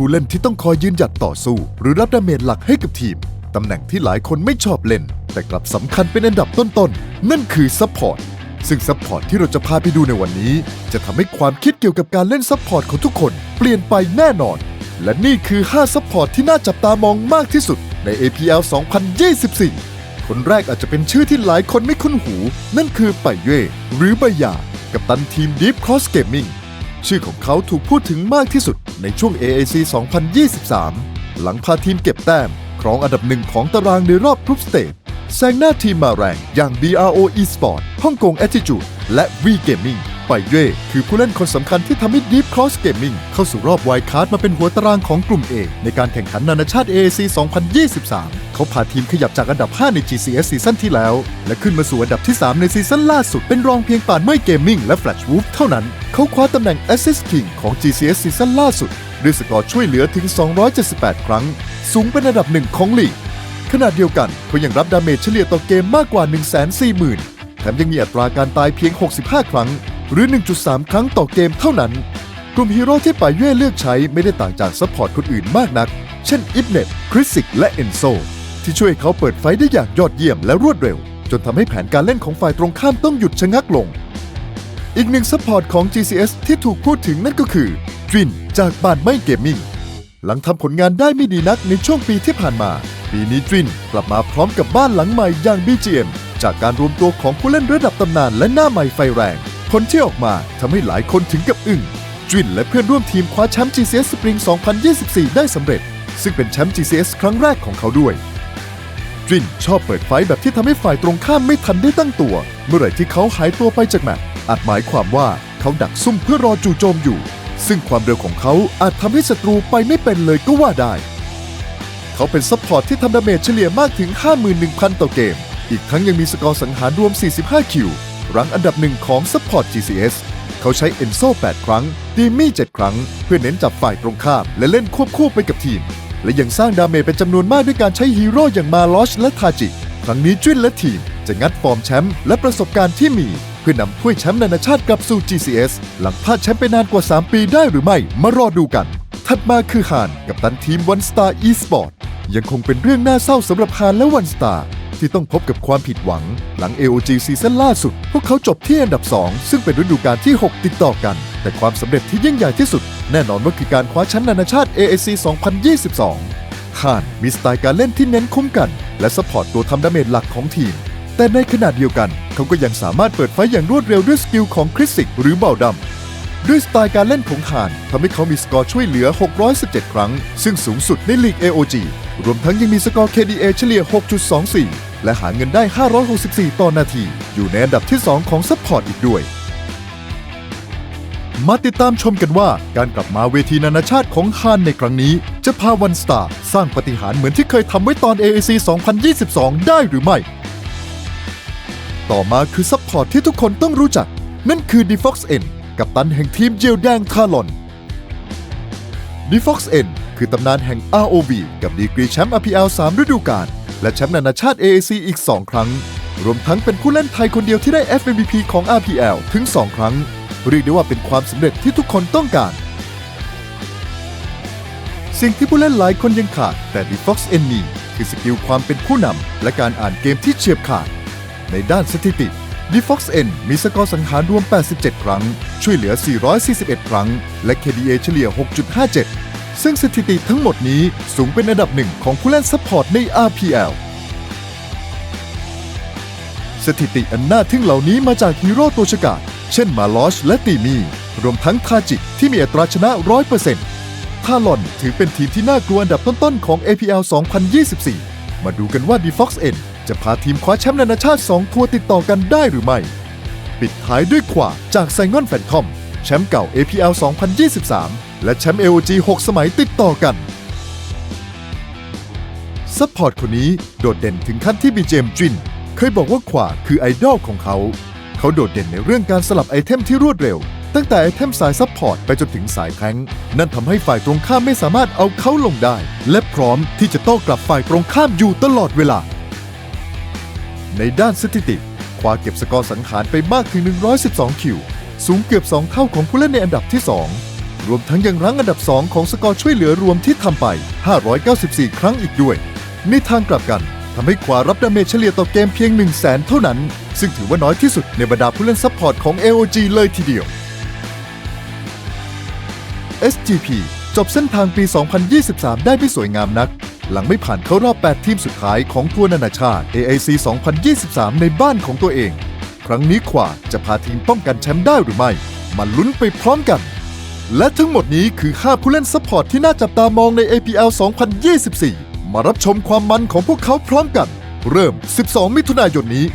ผู้เล่นที่ต้องคอยยืนหยัดต่อสู้ หรือรับดาเมจหลักให้กับทีม ตำแหน่งที่หลายคนไม่ชอบเล่น แต่กลับสำคัญเป็นอันดับต้นๆ นั่นคือซัพพอร์ตซึ่งซัพพอร์ตที่เราจะพาไปดูในวันนี้ จะทำให้ความคิดเกี่ยวกับการเล่นซัพพอร์ตของทุกคน เปลี่ยนไปแน่นอน และนี่คือ 5 ซัพพอร์ตที่น่าจับตามองมากที่สุดใน APL 2024 คนแรกอาจจะเป็นชื่อที่หลายคนไม่คุ้นหู นั่นคือไปเย่หรือใบยา กับตันทีม Deep Cross Gaming ชื่อของเขาถูกพูดถึงมากที่สุดในช่วง AAC 2023 หลังพาทีมเก็บแต้ม ครองอันดับหนึ่งของตารางในรอบกรุ๊ปสเตจแซงหน้าทีมมาแรงอย่าง BRO Esport ฮ่องกง Attitude และ V Gaming ไปเย่คือผู้เล่นคนสำคัญที่ทำให้ Deep Cross Gaming เข้าสู่รอบไวคาร์ดมาเป็นหัวตารางของกลุ่ม A ในการแข่งขันนานาชาติ AAC 2023 เขาพาทีมขยับจากอันดับ 5 ใน GCS ซีซั่นที่แล้ว และขึ้นมาสู่อันดับที่ 3 ในซีซั่นล่าสุดเป็นรองเพียงป่านเมยเกมมิ่งและ Flash Wolf เท่านั้น เขาคว้าตำแหน่ง Assist King ของ GCS ซีซั่นล่าสุดด้วยสกอร์ช่วยเหลือถึง 278 ครั้ง สูงเป็นอันดับหนึ่งของลีกขณะเดียวกันเขายังรับดาเมจเฉลี่ยต่อเกมมากกว่า 140,000 แถมยังมีอัตราการตายเพียง 65 ครั้ง หรือ 1.3 ครั้งต่อเกมเท่านั้น กลุ่มฮีโร่ที่ป่าเย่เลือกใช้ไม่ได้ต่างจากซัพพอร์ตคนอื่นมากนัก เช่นอิฟเน็ตคริสิก และเอนโซ ที่ช่วยเขาเปิดไฟได้อย่างยอดเยี่ยมและรวดเร็ว จนทำให้แผนการเล่นของฝ่ายตรงข้ามต้องหยุดชะงักลง อีกหนึ่งซัพพอร์ตของ GCS ที่ถูกพูดถึงนั่นก็คือดรินจากบานไม่เกมมิ่งหลังทำผลงานได้ไม่ดีนักในช่วงปีที่ผ่านมา ปีนี้ดรินกลับมาพร้อมกับบ้านหลังใหม่อย่าง BGM จากการรวมตัวของผู้เล่นระดับตำนานและหน้าใหม่ไฟแรง ผลที่ออกมาทำให้หลายคนถึงกับอึ้งดรินและเพื่อนร่วมทีมคว้าแชมป์ GCS Spring 2024 ได้สำเร็จ ซึ่งเป็นแชมป์ GCS ครั้งแรกของเขาด้วยดรินชอบเปิดไฟแบบที่ทำให้ฝ่ายตรงข้ามไม่ทันได้ตั้งตัว เมื่อไหร่ที่เขาหายตัวไปจากแมตช์อาจหมายความว่าเขาดักซุ่มเพื่อรอจู่โจมอยู่ ซึ่งความเร็วของเขาอาจทำให้ศัตรูไปไม่เป็นเลยก็ว่าได้ เขาเป็นซัพพอร์ตที่ทำดาเมจเฉลี่ยมากถึง 51,000 ต่อเกม อีกทั้งยังมีสกอร์สังหารรวม 45 คิว รั้งอันดับหนึ่งของซัพพอร์ต GCS เขาใช้เอนโซ8ครั้ง ดีมี่7ครั้ง เพื่อเน้นจับฝ่ายตรงข้าม และเล่นควบคู่ไปกับทีม และยังสร้างดาเมจเป็นจำนวนมากด้วยการใช้ฮีโร่อย่างมาลอชและทาจิ ครั้งนี้จุ้นและทีม จะงัดฟอร์มแชมป์และประสบการณ์ที่มี เพื่อนำถ้วยแชมป์นานาชาติกลับสู่ GCS หลังพลาดแชมป์ไปนานกว่า 3 ปีได้หรือไม่ มารอดูกัน ถัดมาคือฮานกับตันทีม One Star Esport ยังคงเป็นเรื่องน่าเศร้าสำหรับฮานและ One Star ที่ต้องพบกับความผิดหวัง หลัง AOG ซีซั่นล่าสุด พวกเขาจบที่อันดับ 2 ซึ่งเป็นฤดูกาลที่ 6 ติดต่อกัน แต่ความสำเร็จที่ยิ่งใหญ่ที่สุด แน่นอนว่าคือการคว้าแชมป์นานาชาติ AAC 2022ฮานมีสไตล์การเล่นที่เน้นคุ้มกัน และสปอร์ตตัวทำดาเมจหลักของทีม แต่ในขณะเดียวกัน เขาก็ยังสามารถเปิดไฟอย่างรวดเร็วด้วยสกิลของคริสซิกหรือเบาดำด้วยสไตล์การเล่นของฮานทำให้เขามีสกอร์ช่วยเหลือ 617 ครั้ง ซึ่งสูงสุดในลีก AOG รวมทั้งยังมีสกอร์ KDA เฉลี่ย 6.24 และหาเงินได้ 564 ต่อนาที อยู่ในอันดับที่ 2 ของซัพพอร์ตอีกด้วย มาติดตามชมกันว่าการกลับมาเวทีนานาชาติของฮานในครั้งนี้ จะพาวันสตาร์สร้างปาฏิหารย์เหมือนที่เคยทำไว้ตอน AAC 2022 ได้หรือไม่ ต่อมาคือซัพพอร์ตที่ทุกคนต้องรู้จัก นั่นคือ Defox N กับตันแห่งทีมเจลแดงทารอน Defox N คือตำนานแห่ง ROV กับดีกรีแชมป์ RPL 3 ฤดูกาล และแชมป์นานาชาติ AAC อีก 2 ครั้ง รวมทั้งเป็นผู้เล่นไทยคนเดียวที่ได้ FMVP ของ RPL ถึง 2 ครั้ง เรียกได้ว่าเป็นความสำเร็จที่ทุกคนต้องการ สิ่งที่ผู้เล่นหลายคนยังขาด แต่ Defox N มีคือสกิลความเป็นผู้นำและการอ่านเกมที่เฉียบขาด ในด้านสถิติ Defox N มีสกอร์สังหารรวม 87 ครั้ง ช่วยเหลือ 441 ครั้ง และ KDA เฉลี่ย 6.57 ซึ่งสถิติทั้งหมดนี้สูงเป็นอันดับหนึ่งของผู้เล่นซัพพอร์ตใน RPL สถิติอันน่าทึ่งเหล่านี้มาจากฮีโร่ตัวฉกาจเช่นมาลอชและตีมี รวมทั้งทาจิที่มีอัตราชนะ 100%ทาลอนถือเป็นทีมที่น่ากลัวอันดับต้นๆของ APL 2024 มาดูกันว่า Defox N จะพาทีมคว้าแชมป์นานาชาติ 2 ทัวร์ติดต่อกันได้หรือไม่ ปิดท้ายด้วยขวาจากไซงอนแฟนคอม แชมป์เก่า APL 2023 และแชมป์ AOG 6 สมัยติดต่อกัน ซัพพอร์ตคนนี้โดดเด่นถึงขั้นที่บีเจมจิน เคยบอกว่าขวาคือไอดอลของเขา เขาโดดเด่นในเรื่องการสลับไอเทมที่รวดเร็ว ตั้งแต่ไอเทมสายซัพพอร์ตไปจนถึงสายแทงค์นั่นทำให้ฝ่ายตรงข้ามไม่สามารถเอาเขาลงได้ และพร้อมที่จะโต้กลับฝ่ายตรงข้ามอยู่ตลอดเวลา ในด้านสถิติควาเก็บสกอร์สังหารไปมากถึง 112 คิว สูงเกือบ 2 เท่าของผู้เล่นในอันดับที่ 2 รวมทั้งยังรั้งอันดับ 2 ของสกอร์ช่วยเหลือรวมที่ทำไป 594 ครั้งอีกด้วย ในทางกลับกันทำให้ขวารับดาเมจเฉลี่ยต่อเกมเพียง 1 0 0 0 0แสนเท่านั้น ซึ่งถือว่าน้อยที่สุดในบรรดาผู้เล่นซัพพอร์ตของ AOG เลยทีเดียว SGP จบเส้นทางปี 2023 ได้ไม่สวยงามนัก หลังไม่ผ่านเข้ารอบ 8 ทีมสุดท้ายของทัวร์นานาชาติ AAC 2023 ในบ้านของตัวเอง ครั้งนี้ขวาจะพาทีมป้องกันแชมป์ได้หรือไม่ มาลุ้นไปพร้อมกัน และทั้งหมดนี้คือ 5 ผู้เล่นซัพพอร์ตที่น่าจับตามองใน APL 2024 มารับชมความมันของพวกเขาพร้อมกัน เริ่ม 12 มิถุนายนนี้